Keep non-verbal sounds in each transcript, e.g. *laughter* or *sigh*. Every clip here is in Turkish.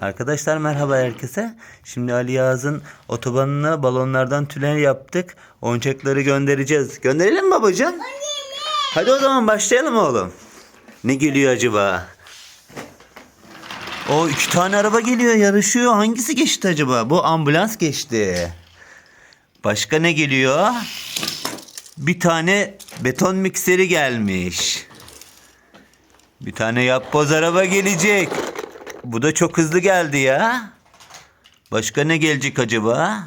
Arkadaşlar merhaba herkese. Şimdi Ali Yağız'ın otobanına balonlardan tünel yaptık. Oyuncakları göndereceğiz. Gönderelim mi babacığım? Hadi o zaman başlayalım oğlum. Ne geliyor acaba? O iki tane araba geliyor yarışıyor. Hangisi geçti acaba? Bu ambulans geçti. Başka ne geliyor? Bir tane beton mikseri gelmiş. Bir tane yapboz araba gelecek. Bu da çok hızlı geldi ya. Başka ne gelecek acaba?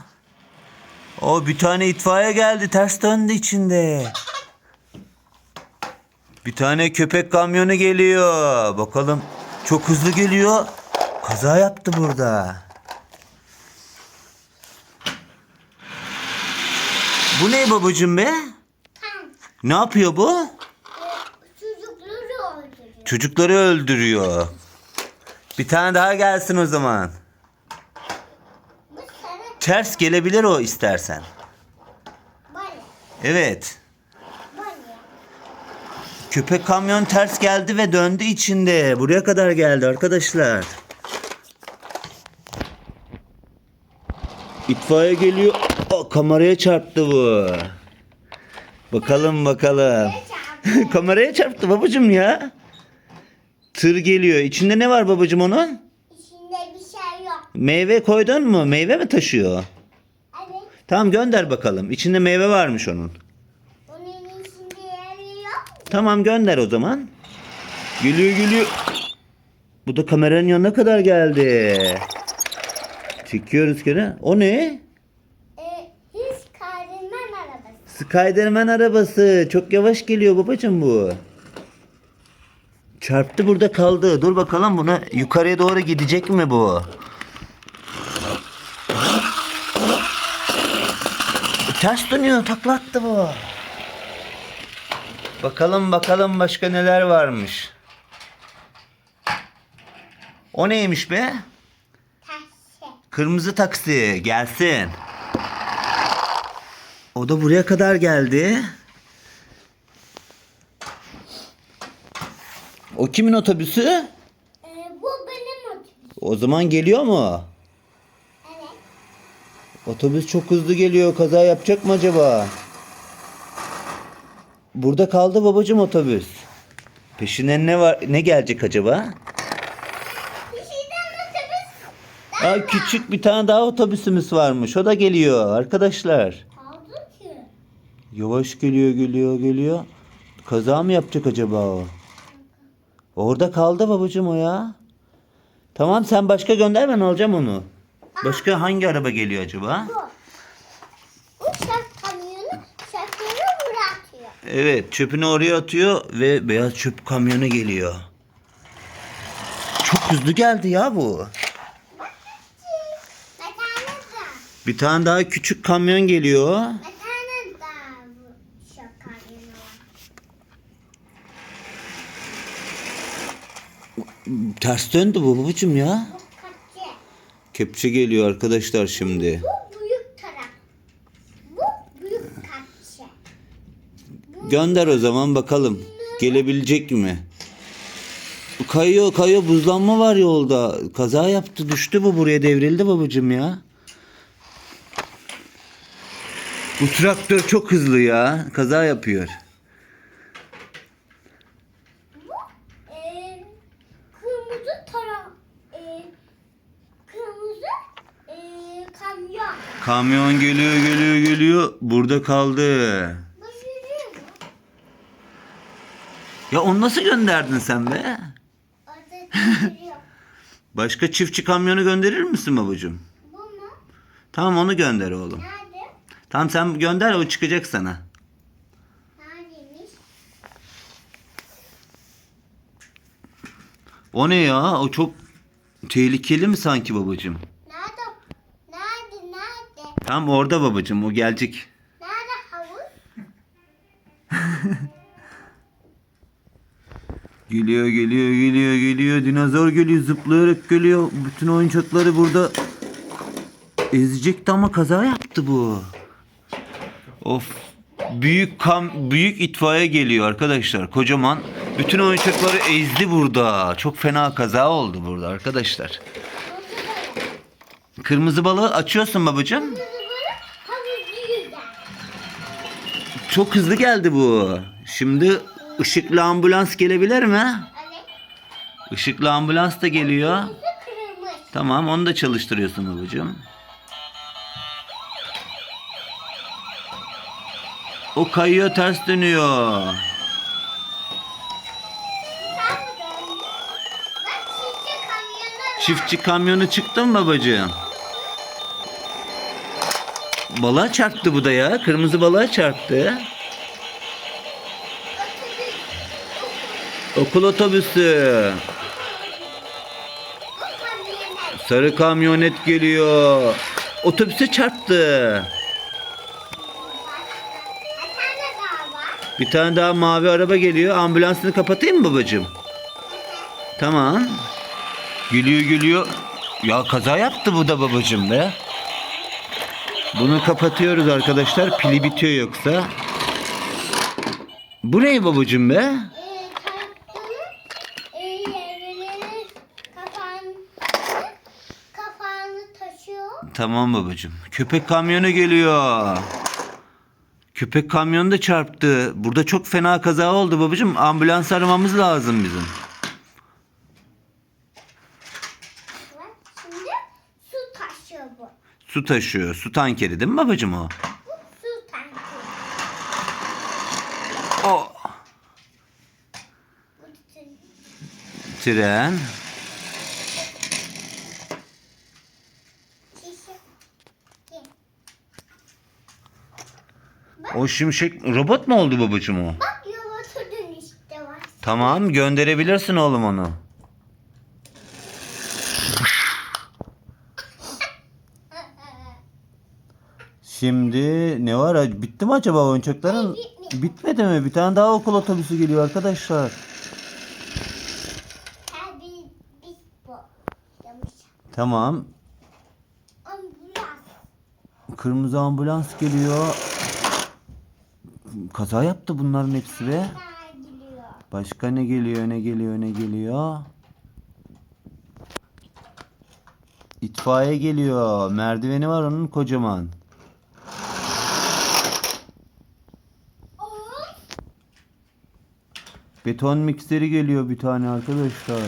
O bir tane itfaiye geldi. Ters döndü içinde. Bir tane köpek kamyonu geliyor. Bakalım. Çok hızlı geliyor. Kaza yaptı burada. Bu ne babacığım be? Ne yapıyor bu? Çocukları öldürüyor. Çocukları öldürüyor. Bir tane daha gelsin o zaman. Ters gelebilir o istersen. Evet. Köpek kamyon ters geldi ve döndü içinde. Buraya kadar geldi arkadaşlar. İtfaiye geliyor. Aa, kameraya çarptı bu. Bakalım bakalım. kameraya çarptı *laughs* babacım ya. Tır geliyor. İçinde ne var babacım onun? İçinde bir şey yok. Meyve koydun mu? Meyve mi taşıyor? Evet. Tamam gönder bakalım. İçinde meyve varmış onun. Onun içinde yeri yok. Tamam gönder o zaman. Geliyor geliyor. Bu da kameranın yanına kadar geldi. Çekiyoruz gene. O ne? Ee. Spiderman arabası. Çok yavaş geliyor babacım bu. Çarptı burada kaldı. Dur bakalım buna yukarıya doğru gidecek mi bu? Ters dönüyor. Taklattı bu. Bakalım bakalım başka neler varmış. O neymiş be? Taşı. Kırmızı taksi gelsin. O da buraya kadar geldi. O kimin otobüsü? Ee, bu benim otobüsüm. O zaman geliyor mu? Evet. Otobüs çok hızlı geliyor. Kaza yapacak mı acaba? Burada kaldı babacım otobüs. Peşinden ne var? Ne gelecek acaba? Şeyden otobüs Aa, küçük bir tane daha otobüsümüz varmış. O da geliyor arkadaşlar. kaldı ki. Yavaş geliyor geliyor geliyor. Kaza mı yapacak acaba o? Orada kaldı babacığım o ya. Tamam sen başka gönder ben alacağım onu. Başka hangi araba geliyor acaba? Bu. Bu şak kamyonu şakları bırakıyor. Evet çöpünü oraya atıyor ve beyaz çöp kamyonu geliyor. Çok hızlı geldi ya bu. Bir tane daha küçük kamyon geliyor. Bir tane daha bu şak kamyonu var. Ters döndü bu babacığım ya. Kaçı. Kepçe geliyor arkadaşlar şimdi. Bu büyük taraf. Bu büyük kaçı. Gönder o zaman bakalım. Gelebilecek mi? Kayıyor kayıyor buzlanma var yolda. Kaza yaptı düştü bu buraya devrildi babacığım ya. Bu traktör çok hızlı ya. Kaza yapıyor. Bu e, kırmızı taraf. E, kırmızı e, kamyon. Geliyor geliyor geliyor. Burada kaldı. Ya onu nasıl gönderdin sen be? *laughs* Başka çiftçi kamyonu gönderir misin babacığım? Bu mu? Tamam onu gönder oğlum. Nerede? Tamam sen gönder o çıkacak sana. Neredeymiş? O ne ya? O çok tehlikeli mi sanki babacığım? Tam orada babacığım o gelecek. Nerede havuz? *laughs* Geliyor geliyor geliyor geliyor. Dinozor geliyor zıplayarak geliyor. Bütün oyuncakları burada ezecekti ama kaza yaptı bu. Of. Büyük kam büyük itfaiye geliyor arkadaşlar. Kocaman. Bütün oyuncakları ezdi burada. Çok fena kaza oldu burada arkadaşlar. Kırmızı balığı açıyorsun babacığım. Çok hızlı geldi bu. Şimdi ışıklı ambulans gelebilir mi? Işıklı ambulans da geliyor. Tamam onu da çalıştırıyorsun babacığım. O kayıyor ters dönüyor. Çiftçi kamyonu çıktı mı babacığım? Balığa çarptı bu da ya. Kırmızı balığa çarptı. Okul otobüsü. Sarı kamyonet geliyor. Otobüse çarptı. Bir tane daha mavi araba geliyor. Ambulansını kapatayım mı babacığım? Tamam. Gülüyor gülüyor. Ya kaza yaptı bu da babacığım be. Bunu kapatıyoruz arkadaşlar. Pili bitiyor yoksa. Bu ne babacığım be? Tamam babacığım. Köpek kamyonu geliyor. Köpek kamyonu da çarptı. Burada çok fena kaza oldu babacığım. Ambulans aramamız lazım bizim. Bak, Şimdi su taşıyor bu. Su taşıyor. Su tankeri değil mi babacığım o? Su tankı. O. Bu tren-. O şimşek robot mu oldu babacığım o? Bak yuvası dönüşte var. Tamam gönderebilirsin oğlum onu. Şimdi ne var? Bitti mi acaba oyuncakların? Hayır, bitmedi. Mi? Bir tane daha okul otobüsü geliyor arkadaşlar. Tamam. Ambulans. Kırmızı ambulans geliyor. Kaza yaptı bunların hepsi be. Başka ne geliyor, ne geliyor, ne geliyor? İtfaiye geliyor. Merdiveni var onun kocaman. Beton mikseri geliyor bir tane arkadaşlar.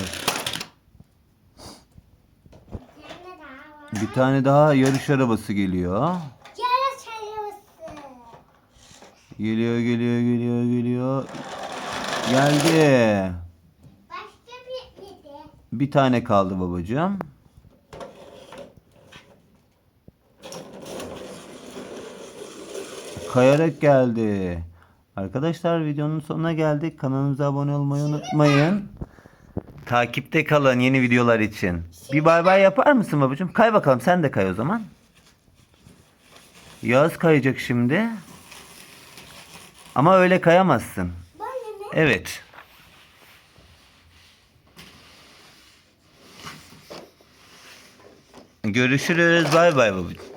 Bir tane daha. Bir yarış arabası geliyor. Yarış arabası. Geliyor, geliyor, geliyor, geliyor. Geldi. Başka bitmedi. Bir tane kaldı babacığım. Kayarak geldi. Arkadaşlar videonun sonuna geldik. Kanalımıza abone olmayı unutmayın. Takipte kalın yeni videolar için. Bir bay bay yapar mısın babacığım? Kay bakalım sen de kay o zaman. Yağız kayacak şimdi. Ama öyle kayamazsın. Evet. Görüşürüz. Bay bay babacığım.